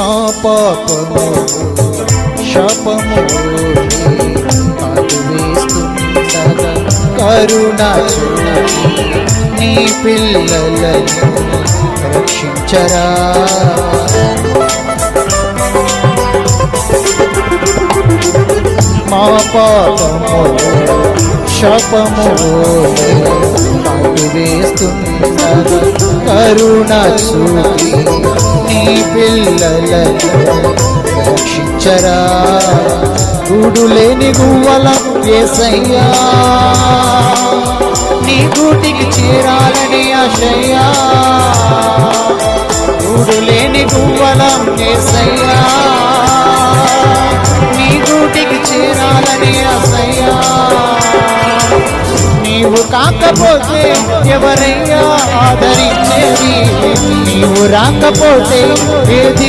మా పాపము శపము వేస్తుండగా కరుణ నీ పిల్లలను రక్షించరా. మా పాపము శాపము కాటు వేస్తుండగా కరుణ చూపి పిల్లలను రక్షించరా. గూడు లేని గువ్వల ఏసయ్యా. నీ గూటికి చేరాలని ఆశయ్యా. గూడు లేని గువ్వల ఏసయ్యా. నీ గూటికి చేరాలని ఆశయ్యా. నీవు కాకపోతే ఎవరయ్యా ఆదరించ. Canta por ti,